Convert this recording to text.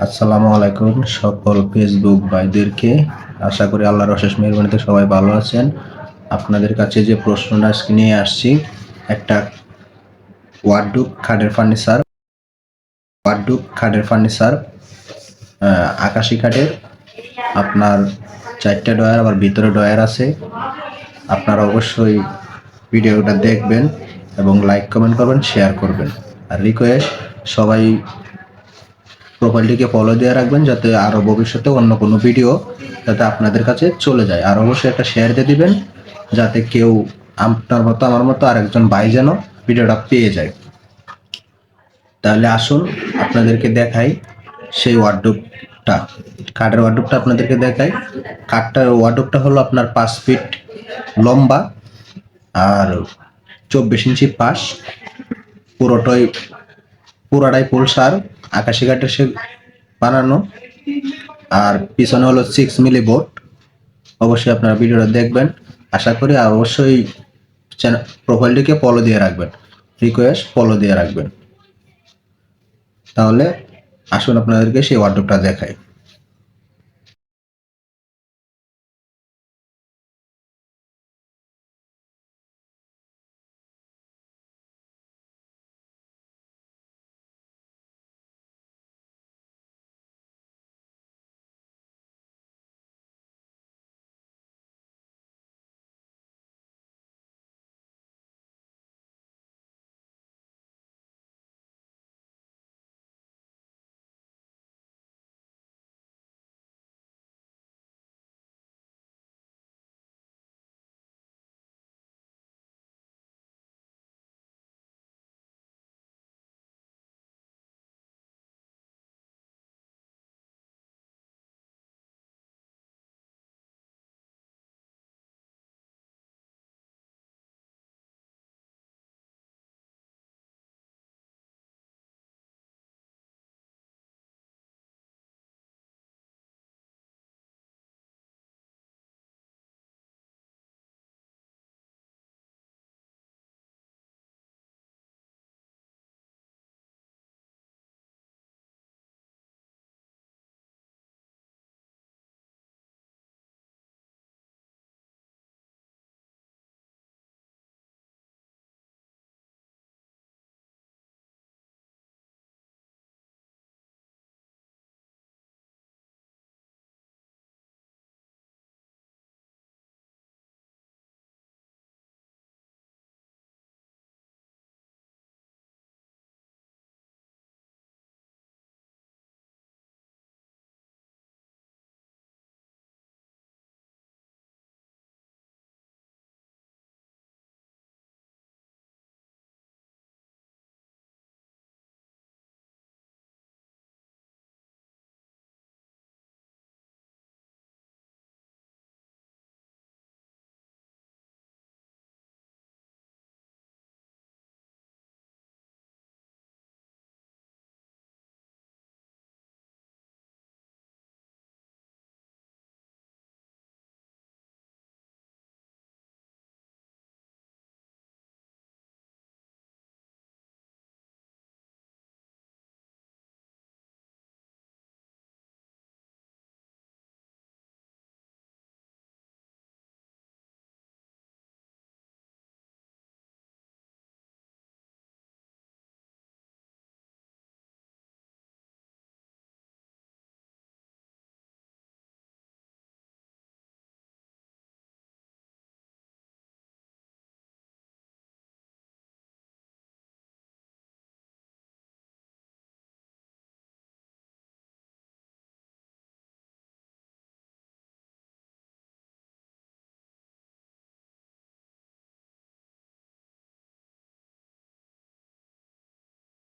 আসসালামু আলাইকুম সকল ফেসবুক ভাইদেরকে। আশা করি আল্লাহর অশেষ মেহরবানিতে সবাই ভালো আছেন। আপনাদের কাছে যে প্রশ্নটা আজকে নিয়ে আসছি, একটা ওয়ার্ডুপ খাটের ফার্নিচার ওয়ার্ডুপ খাটের ফার্নিচার আকাশি খাটের। আপনার চারটে ডয়ার আবার ভিতরে ডয়ার আছে। আপনারা অবশ্যই ভিডিওটা দেখবেন এবং লাইক কমেন্ট করবেন শেয়ার করবেন। আর রিকোয়েস্ট সবাই প্রোফাইলটিকে ফলো দিয়ে রাখবেন যাতে আরও ভবিষ্যতে অন্য কোনো ভিডিও যাতে আপনাদের কাছে চলে যায়। আর অবশ্যই একটা শেয়ার দিয়ে দিবেন যাতে কেউ আপনার মতো, আমার মতো আরেকজন ভাই যেন ভিডিওটা পেয়ে যায়। তাহলে আসুন, আপনাদেরকে দেখাই সেই ওয়ার্ডরোবটা কাঠের ওয়ার্ডরোবটা আপনাদেরকে দেখাই। কাঠটার ওয়ার্ডরোবটা হলো আপনার পাঁচ ফিট লম্বা আর চব্বিশ ইঞ্চি পাশ। পুরোটাই পুরাটাই পুলসার আকাশি কাঠের সে বানানো। আর পিছনে হলো সিক্স মিলি বোর্ড অবশ্যই আপনারা ভিডিওটা দেখবেন। আশা করি আর অবশ্যই চ্যানেল প্রোফাইলটিকে ফলো দিয়ে রাখবেন। রিকোয়েস্ট ফলো দিয়ে রাখবেন। তাহলে আসুন আপনাদেরকে সেই ওয়ার্ডটা দেখাই।